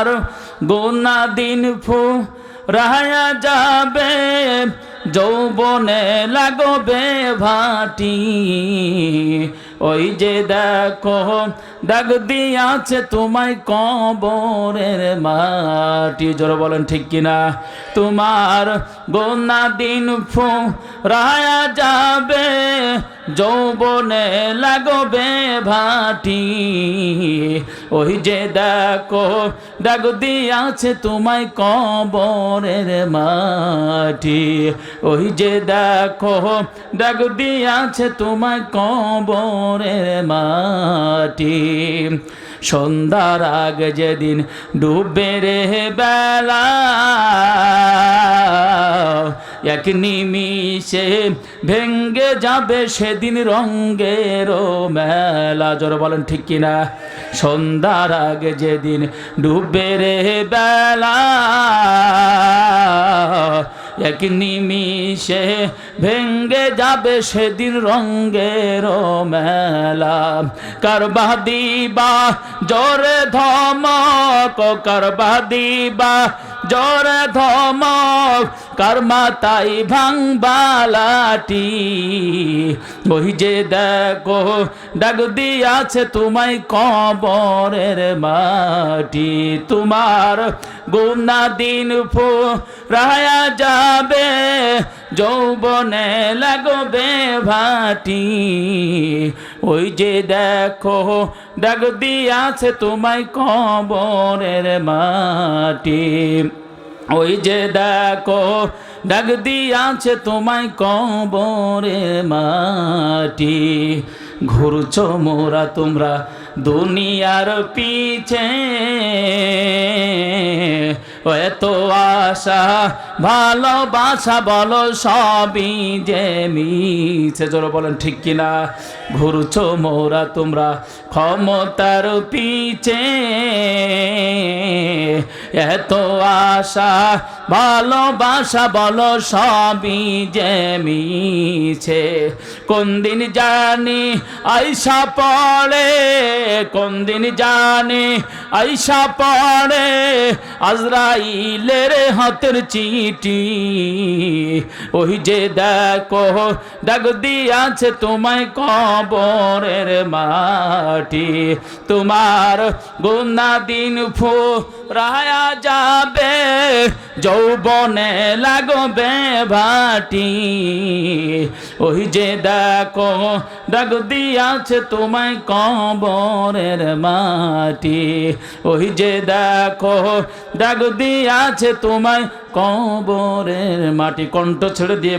তোমার গোনা দিন ফু রাহায়া যাবে, যৌবনে লাগবে ভাটি। ওই যে দেখো ডাক দিয়াছে তোমায় কবরের মাটি। জোর বলেন ঠিক কিনা? তোমার গোনা দিন ফু রায়া যাবে যৌবনে লাগবে ভাটি। ওই যে দেখো, ডাক দিয়াছে তোমায় কবরের মাটি। ওই যে দেখো, ডাক দিয়াছে তোমায় কবরের মাটি। সন্ধ্যার আগে যেদিন ডুবে রে বেলা এক নিমিষে ভেঙ্গে যাবে সেদিন রঙ্গের মেলা। জোর বলেন, ঠিক কিনা? সন্ধ্যার আগে যেদিন ডুবে রে বেলা এক নিমিষে ভেঙ্গে যাবে সেদিন রঙ্গের মেলা। কারবা দিবা, জোরে ধমক কারবা দিবা জোরে ধমক কর্মা তাই ভাঙবালাটি ওই যে দেখো, ডাক দিয়াছে তোমায় কবরের মাটি। তোমার গুনা দিন ফো রায়া যাবে, যৌবনে লাগবে ভাটি। ওই যে দেখো, ডাক দিয়াছে তোমায় কবরের মাটি। ওই যে দেখো, ডাক দিয়াছে তোমায় কবরে মাটি। ঘুরছ মোরা, তোমরা দুনিয়ার পিছে। এত আশা, ভালোবাসা বলো সবই যে মিছে। জোর বলেন, ঠিক কিনা? ঘুরছ মোরা, তোমরা ক্ষমতার পিছে। এত আশা, ভালোবাসা বলো সবই যে মিছে। কোন দিন জানি আইসা পড়ে, কোন দিন জানি আইসা পড়ে, আজরাইলের হাতের চিঠি। ওই যে দেখো, ডাক দিয়াছে তোমায় কবরের মাটি। তোমার গুনা দিন ফু রায়া যাবে, যৌবনে লাগবে ভাটি। ওই যে দেখো, ডাক দিয়াছে তোমায় কবরের মাটি। ওই যে দেখো, ডাক দিয়াছে তোমায় কবরের মাটি। কণ্ঠ ছেড়ে দিয়ে